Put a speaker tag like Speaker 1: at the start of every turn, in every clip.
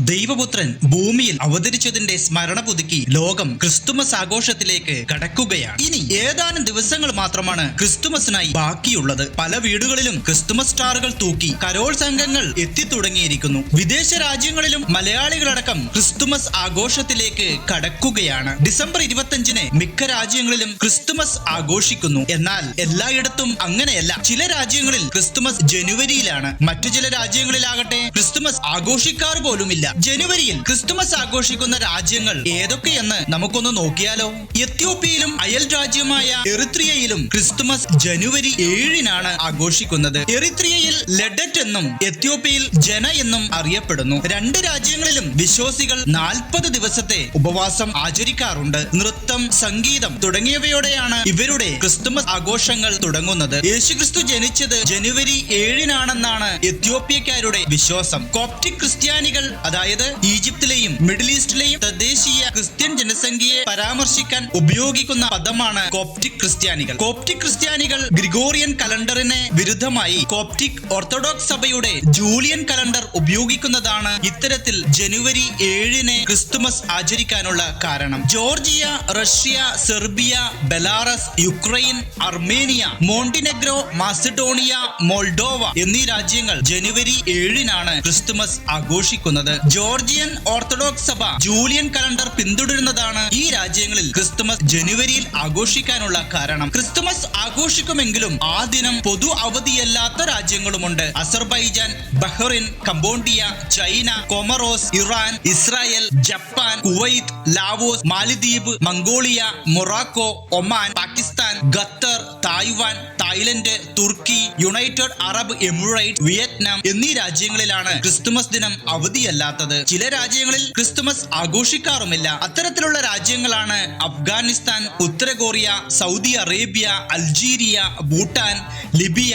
Speaker 1: ദൈവപുത്രൻ ഭൂമിയിൽ അവതരിച്ചതിന്റെ സ്മരണ പുതുക്കി ലോകം ക്രിസ്തുമസ് ആഘോഷത്തിലേക്ക് കടക്കുകയാണ്. ഇനി ഏതാനും ദിവസങ്ങൾ മാത്രമാണ് ക്രിസ്തുമസിനായി ബാക്കിയുള്ളത്. പല വീടുകളിലും ക്രിസ്തുമസ് സ്റ്റാറുകൾ തൂക്കി കരോൾ സംഘങ്ങൾ എത്തിത്തുടങ്ങിയിരിക്കുന്നു. വിദേശ രാജ്യങ്ങളിലും മലയാളികളടക്കം ക്രിസ്തുമസ് ആഘോഷത്തിലേക്ക് കടക്കുകയാണ്. ഡിസംബർ ഇരുപത്തിയഞ്ചിന് മിക്ക രാജ്യങ്ങളിലും ക്രിസ്തുമസ് ആഘോഷിക്കുന്നു. എന്നാൽ എല്ലായിടത്തും അങ്ങനെയല്ല. ചില രാജ്യങ്ങളിൽ ക്രിസ്തുമസ് ജനുവരിയിലാണ്. മറ്റു ചില രാജ്യങ്ങളിലാകട്ടെ ക്രിസ്തുമസ് ആഘോഷിക്കാറ് പോലുമില്ല. ജനുവരിയിൽ ക്രിസ്തുമസ് ആഘോഷിക്കുന്ന രാജ്യങ്ങൾ ഏതൊക്കെയെന്ന് നമുക്കൊന്ന് നോക്കിയാലോ? എത്യോപ്യയിലും അയൽ രാജ്യമായ എറിത്രിയയിലും ക്രിസ്തുമസ് ജനുവരി ഏഴിനാണ് ആഘോഷിക്കുന്നത്. എറിത്രിയയിൽ ലഡറ്റ് എന്നും എത്യോപ്യയിൽ ജന എന്നും അറിയപ്പെടുന്നു. രണ്ട് രാജ്യങ്ങളിലും വിശ്വാസികൾ നാൽപ്പത് ദിവസത്തെ ഉപവാസം ആചരിക്കാറുണ്ട്. നൃത്തം സംഗീതം തുടങ്ങിയവയോടെയാണ് ഇവരുടെ ക്രിസ്തുമസ് ആഘോഷങ്ങൾ തുടങ്ങുന്നത്. യേശുക്രിസ്തു ജനിച്ചത് ജനുവരി ഏഴിനാണെന്നാണ് എത്യോപ്യക്കാരുടെ വിശ്വാസം. കോപ്റ്റിക് ക്രിസ്ത്യാനികൾ അതായത് ഈജിപ്തിലെയും മിഡിൽ ഈസ്റ്റിലെയും തദ്ദേശീയ ക്രിസ്ത്യൻ ജനസംഖ്യയെ പരാമർശിക്കാൻ ഉപയോഗിക്കുന്ന പദമാണ് കോപ്റ്റിക് ക്രിസ്ത്യാനികൾ. കോപ്റ്റിക് ക്രിസ്ത്യാനികൾ ഗ്രിഗോറിയൻ കലണ്ടറിന് വിരുദ്ധമായി കോപ്റ്റിക് ഓർത്തഡോക്സ് സഭയുടെ ജൂലിയൻ കലണ്ടർ ഉപയോഗിക്കുന്നതാണ് ഇത്തരത്തിൽ ജനുവരി ഏഴിന് ക്രിസ്തുമസ് ആചരിക്കാനുള്ള കാരണം. Georgia Russia Serbia Belarus Ukraine Armenia Montenegro Macedonia Moldova എന്നീ രാജ്യങ്ങൾ ജനുവരി ഏഴിനാണ് ക്രിസ്തുമസ് ആഘോഷിക്കുന്നത്. ജോർജിയൻ ഓർത്തഡോക്സ് സഭ ജൂലിയൻ കലണ്ടർ പിന്തുടരുന്നതാണ് ഈ രാജ്യങ്ങളിൽ ക്രിസ്തുമസ് ജനുവരിയിൽ ആഘോഷിക്കാനുള്ള കാരണം. ക്രിസ്തുമസ് ആഘോഷിക്കുമെങ്കിലും ആ ദിനം പൊതു അവധിയല്ലാത്ത രാജ്യങ്ങളുമുണ്ട്. Azerbaijan Bahrain Cambodia China Comoros Iran Israel Japan Kuwait Laos മാലിദ്വീപ് Mongolia Morocco Oman Pakistan Qatar Taiwan Thailand തുർക്കി യുണൈറ്റഡ് അറബ് എമിറേറ്റ് വിയറ്റ്നാം എന്നീ രാജ്യങ്ങളിലാണ് ക്രിസ്തുമസ് ദിനം അവധിയല്ലാത്തത്. ചില രാജ്യങ്ങളിൽ ക്രിസ്തുമസ് ആഘോഷിക്കാറുമില്ല. അത്തരത്തിലുള്ള രാജ്യങ്ങളാണ് അഫ്ഗാനിസ്ഥാൻ ഉത്തര Korea Saudi Arabia Algeria Bhutan Libya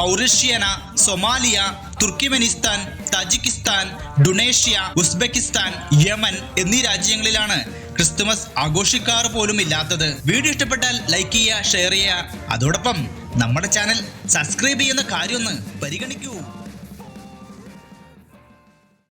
Speaker 1: മൗറിഷ്യന Somalia Turkmenistan Tajikistan ഡുണേഷ്യ ഉസ്ബെക്കിസ്ഥാൻ യമൻ എന്നീ രാജ്യങ്ങളിലാണ് ക്രിസ്തുമസ് ആഘോഷിക്കാറ് പോലും ഇല്ലാത്തത്. വീഡിയോ ഇഷ്ടപ്പെട്ടാൽ ലൈക്ക് ചെയ്യുക ഷെയർ ചെയ്യുക. അതോടൊപ്പം നമ്മുടെ ചാനൽ സബ്സ്ക്രൈബ് ചെയ്യുന്ന കാര്യമൊന്ന് പരിഗണിക്കൂ.